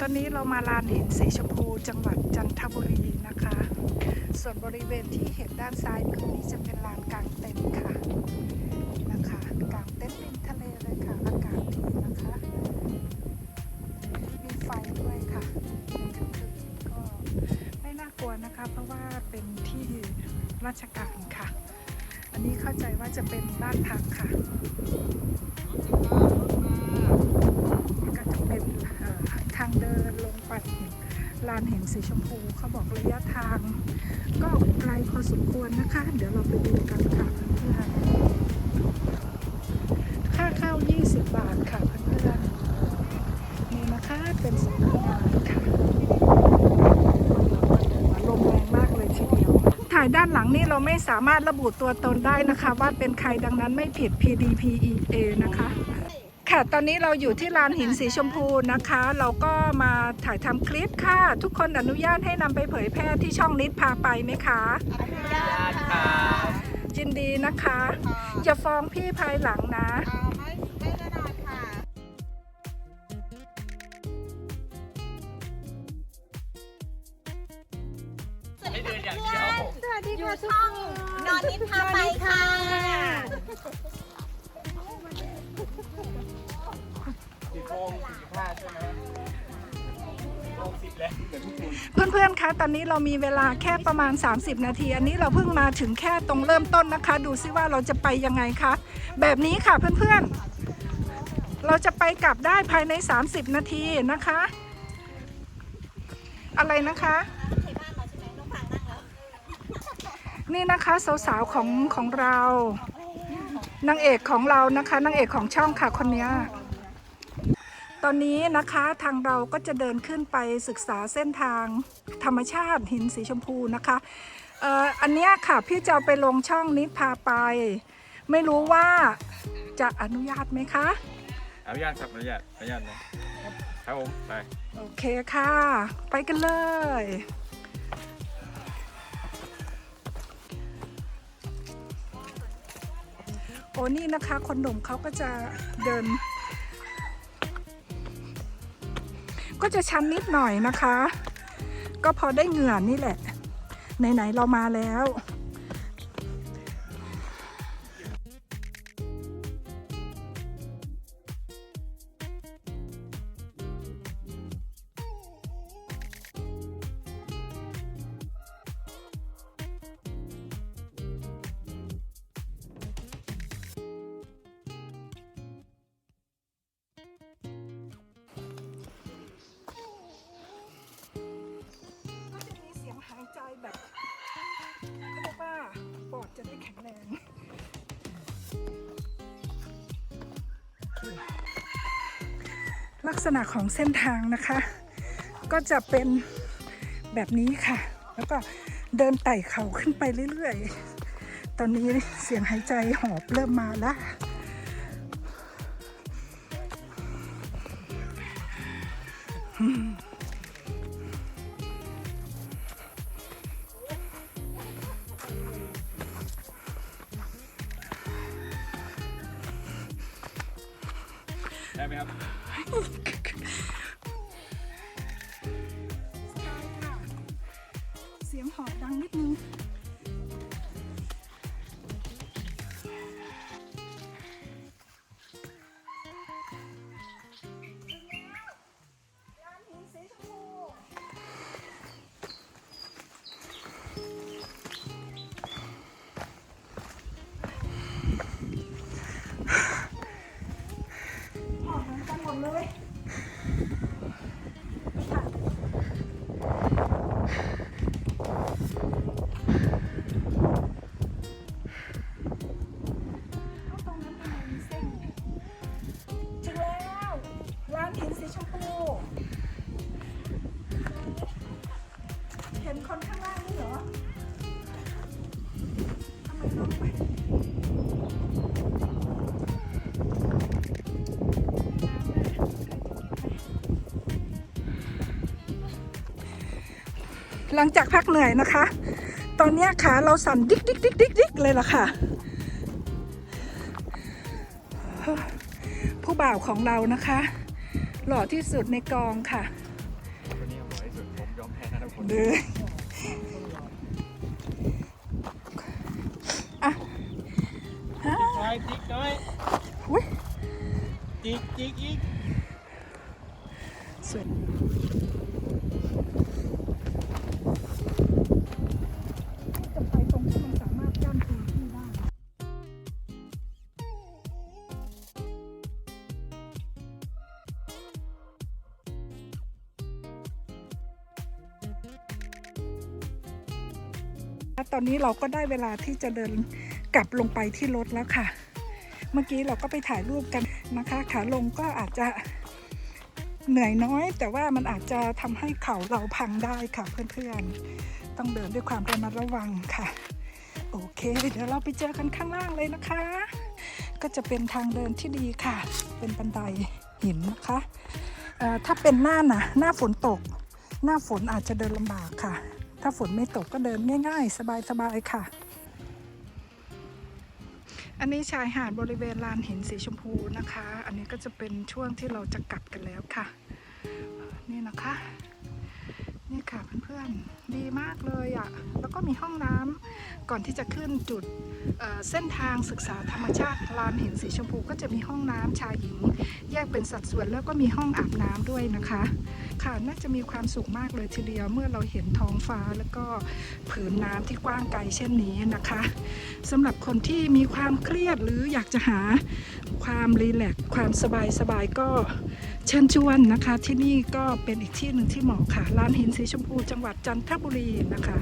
ตอนนี้เรามาลานหินสีชมพูจังหวัดจันทบุรีนะคะ ส่วนบริเวณที่เห็นด้านซ้ายมือนี้จะเป็นลานกลางเต็นท์ค่ะนะคะกลางเต็นท์ริมทะเลเลยค่ะอากาศดีนะคะ มีไฟด้วยค่ะกลางคืนก็ไม่น่ากลัวนะคะ เพราะว่าเป็นที่ราชการค่ะ อันนี้เข้าใจว่าจะเป็นบ้านพักค่ะานเห็นสีชมพูเขาบอกระยะทาง ก็ไกลพอสมควรนะคะ เดี๋ยวเราไปดูกันค่ะเพื่อนๆค่าเข้า 20 บาทค่ะเพื่อนๆนี่นะคะเป็นสำนักงานค่ะลมแรงมากเลยทีเดียวถ่ายด้านหลังนี่เราไม่สามารถระบุตัวตนได้นะคะ ว่าเป็นใครดังนั้นไม่ผิด PDPEA นะคะ ค่ะ ตอนนี้เราอยู่ที่ลานหินสีชมพูนะคะ เราก็มาถ่ายทำคลิปค่ะ ทุกคนอนุญาตให้นำไปเผยแพร่ที่ช่องนิดพาไปไหมคะญาติค่ะยินดีนะคะจะฟ้องพี่ภายหลังนะไม่ไม่แน่นอนค่ะให้เดินอย่างเดียวสวัสดีอยู่ค่ะทุกช่อคงนนอนนิดพาไปค่ะ สิบโมงสี่สิบห้าใช่ไหมโมงสิบแล้วเดี๋ยวทุกคนเพื่อนๆ คะ ตอนนี้เรามีเวลาแค่ประมาณ 30 นาที อันนี้เราเพิ่งมาถึงแค่ตรงเริ่มต้นนะคะ ดูซิว่าเราจะไปยังไงคะ แบบนี้ค่ะเพื่อนๆ เราจะไปกลับได้ภายใน 30 นาทีนะคะ อะไรนะคะ นี่นะคะสาวๆของของเรา นางเอกของเรานะคะนางเอกของช่องค่ะคนเนี้ยตอนนี้นะคะทางเราก็จะเดินขึ้นไปศึกษาเส้นทางธรรมชาติหินสีชมพูนะคะเอ่ออันเนี้ยค่ะพี่จะเอาไปลงช่องนิดพาไป ไม่รู้ว่าจะอนุญาตไหมคะ อนุญาตครับอนุญาตอนุญาตนะครับผมไปโอเคค่ะ ไปกันเลย อ้นี่นะคะ คนหนุ่มเขาก็จะเดิน ก็จะชันนิดหน่อยนะคะ ก็พอได้เหงื่อนี่แหละ ไหน ๆ เรามาแล้ว ลักษณะของเส้นทางนะคะ ก็จะเป็นแบบนี้ค่ะ แล้วก็เดินไต่เขาขึ้นไปเรื่อยๆ ตอนนี้เสียงหายใจหอบเริ่มมาแล้ว ได้ไหมครับสบายค่ะเสียงหอบดังนิดนึง ห็นคนข้างล่างนี่เหรอหลังจากพักเหนื่อยนะคะ ตอนนี้ขาเราสั่นดิกดิกดิกดิกดิกเลยล่ะค่ะ ผู้บ่าวของเรานะคะ หล่อที่สุดในกองค่ะ เดินอะฮะน้อยจิกน้อยอุ้ยจิกจิกอีกสวย ตอนนี้เราก็ได้เวลาที่จะเดินกลับลงไปที่รถแล้วค่ะ เมื่อกี้เราก็ไปถ่ายรูปกันนะคะขาลงก็อาจจะเหนื่อยน้อย แต่ว่ามันอาจจะทำให้เข่าเราพังได้ค่ะเพื่อนๆ ต้องเดินด้วยความระมัดระวังค่ะ โอเค เดี๋ยวเราไปเจอกันข้างล่างเลยนะคะ ก็จะเป็นทางเดินที่ดีค่ะ เป็นบันไดหินนะคะถ้าเป็นหน้าน่ะหน้าฝนตก หน้าฝนอาจจะเดินลำบากค่ะ ถ้าฝนไม่ตกก็เดินง่าย ๆ สบายๆค่ะ อันนี้ชายหาดบริเวณลานหินสีชมพูนะคะ อันนี้ก็จะเป็นช่วงที่เราจะกลับกันแล้วค่ะ นี่นะคะ นี่ค่ะเพื่อนๆดีมากเลยอะ่ะแล้วก็มีห้องน้ำก่อนที่จะขึ้นจุดเเส้นทางศึกษาธรรมชาติลานหินสีชมพูก็จะมีห้องน้ำชายหญิง แยกเป็นสัดส่วนแล้วก็มีห้องอาบน้ำด้วยนะคะ ค่ะ น่าจะมีความสุขมากเลยทีเดียว เมื่อเราเห็นท้องฟ้าแล้วก็ผืนน้ำที่กว้างไกลเช่นนี้นะคะสำหรับคนที่มีความเครียดหรืออยากจะหาความรีแลกความสบายสบายๆก็เชิญชวนนะคะ ที่นี่ก็เป็นอีกที่หนึ่งที่เหมาะค่ะลานหินสีชมพูจังหวัดจันทบุรีนะคะ